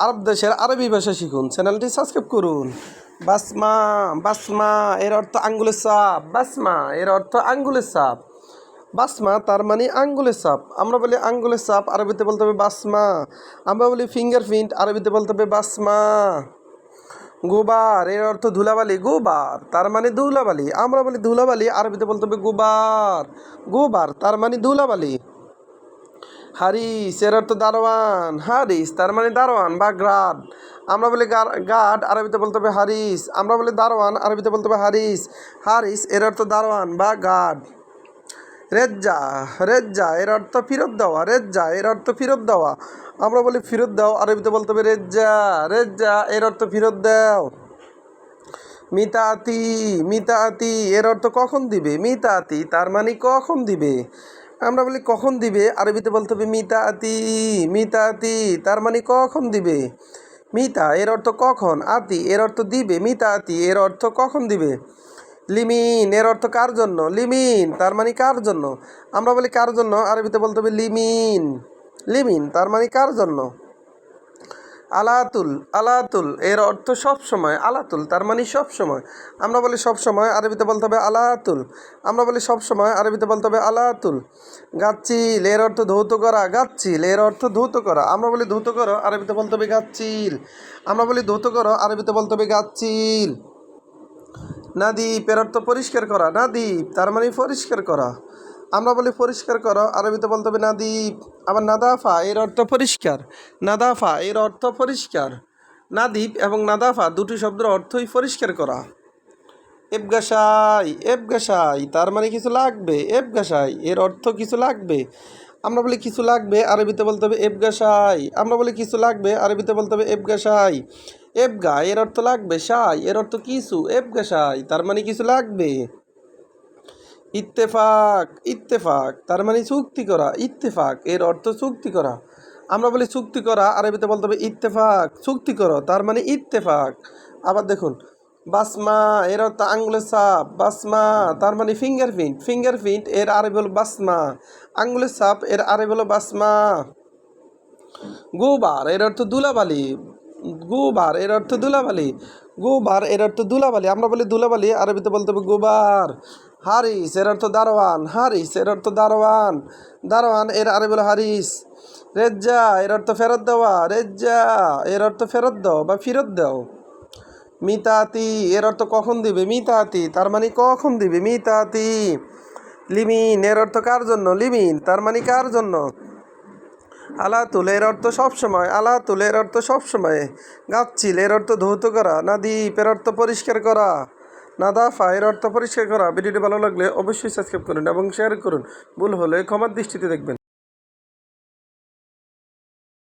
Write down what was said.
আরব দেশের আরবি ভাষা শিখুন। চ্যানেলটি সাবস্ক্রাইব করুন। বাসমা বাসমা, এর অর্থ আঙ্গুলের সাপ। বাসমা, এর অর্থ আঙ্গুলের সাপ। বাসমা, তার মানে আঙ্গুলের সাপ। আমরা বলি আঙ্গুলের সাপ, আরবিতে বলতে হবে বাসমা। আমরা বলি ফিঙ্গারপ্রিন্ট আরবিতে বলতে হবে বাসমা। গোবার, এর অর্থ ধুলাবালি, গোবার। তার মানে ধুলাবালি। আমরা বলি ধুলাবালি, আরবিতে বলতে হবে গোবার। গোবার, তার মানে ধুলাবালি। হারিস এর অর্থ দারোয়ান। হারিস, তার মানে দারোয়ান বা গার্ড আমরা বলি গার্ড আরবিতে বলতে হবে হারিস। আমরা বলি দারোয়ান, আরবিতে বলতে হবে হারিস। হারিস এর অর্থ দারোয়ান বা গার্ড রেজ্জা রেজ্জা এর অর্থ ফেরত দেওয়া, রেজ্জা এর অর্থ ফেরত দেওয়া। আমরা বলি ফেরত দাও, আরবিতে বলতে হবে রেজ্জা রেজ্জা এর অর্থ ফেরত দাও। মিতাতি মিতাতি এর অর্থ কখন দিবে? মিতাতি, তার মানে কখন দিবে? আমরা বলি, কখন দিবে? আরবিতে বলতে হবে, মিতাতি মিতাতি। তার মানে কখন দিবে? মিতা এর অর্থ, কখন? আতি এর অর্থ, দিবে। মিতাতি এর অর্থ, কখন দিবে? লিমিন এর অর্থ, কার জন্য? লিমিন তার মানে কার জন্য? আমরা বলি, কার জন্য? আরবিতে বলতে হবে, লিমিন। লিমিন তার মানে কার জন্য? আলাতুল আলাতুল, এর অর্থ সব সময়, আলাতুল, তার মানে সব সময়। আমরা বলি সব সময়, আরবিতে বলতে হবে আলাতুল। আমরা বলি সব সময়, আরবিতে বলতে হবে আলাতুল। গাচ্ছিল, এর অর্থ ধৌত করা, গাচ্ছিল, এর অর্থ ধৌত করা। আমরা বলি ধৌত করো, আরবিতে বলতে হবে গাচ্ছিল। আমরা বলি ধৌত করো, আরবিতে বলতে হবে গাচ্ছিল। নাদীপ, এর অর্থ পরিষ্কার করা, নাদীপ, তার মানে পরিষ্কার করা। আমরা বলি পরিষ্কার করো, আরবিতে বলতে হবে নাদীপ আবার নাদাফা, এর অর্থ পরিষ্কার। নাদাফা, এর অর্থ পরিষ্কার। নাদীপ এবং নাদাফা, দুটি শব্দের অর্থই পরিষ্কার করা। এবগাসাই এবগাসাই তার মানে কিছু লাগবে। এবগাসাই এর অর্থ কিছু লাগবে। আমরা বলি কিছু লাগবে, আরবিতে বলতে হবে এবগাসাই আমরা বলি কিছু লাগবে, আরবিতে বলতে হবে এবগাসাই এবগা এর অর্থ লাগবে, সাই, এর অর্থ কিছু। এবগাসাই তার মানে কিছু লাগবে। ইত্তেফাক ইত্তেফাক, তার মানে চুক্তি করা, ইত্তেফাক, এর অর্থ চুক্তি করা। আমরা বলি চুক্তি করা, আরবিতে বলতে হবে ইত্তেফাক, চুক্তি করো, তার মানে ইত্তেফাক। আবার দেখুন, বাসমা, এর অর্থ আঙ্গুলের সাপ বাসমা, তার মানে ফিঙ্গারপ্রিন্ট ফিঙ্গারপ্রিন্ট এর আরবি হলো বাসমা, আঙ্গুলের সাপ এর আরবি হলো বাসমা। গোবার, এর অর্থ দুলাবালি, গোবার, এর অর্থ দুলাবালি, গোবার, এর অর্থ দুলাবালি, আমরা বলি দুলাবালি, আরবিতে বলতে হবে গোবার। হারিস এর অর্থ দারোয়ান হারিস এর অর্থ দারোয়ান দারোয়ান এর আরবি হলো হারিস রেজ্জা এর অর্থ ফেরত দেওয়া রেজ্জা এর অর্থ ফেরত দাও বা ফেরত দাও মিতাতি এর অর্থ কখন দিবে মিতাতি তার মানে কখন দিবে মিতাতি লিমিন এর অর্থ কার জন্য লিমিন তার মানে কার জন্য আলাতুল এর অর্থ সবসময় আলাতুল এর অর্থ সবসময় গাচ্ছিল এর অর্থ ধৌত করা নাদীপ এর অর্থ পরিষ্কার করা নাদাফা ফায়ের অর্থ পরিষ্কার করা। ভিডিওটি ভালো লাগলে অবশ্যই সাবস্ক্রাইব করুন এবং শেয়ার করুন। ভুল হলে ক্ষমার দৃষ্টিতে দেখবেন।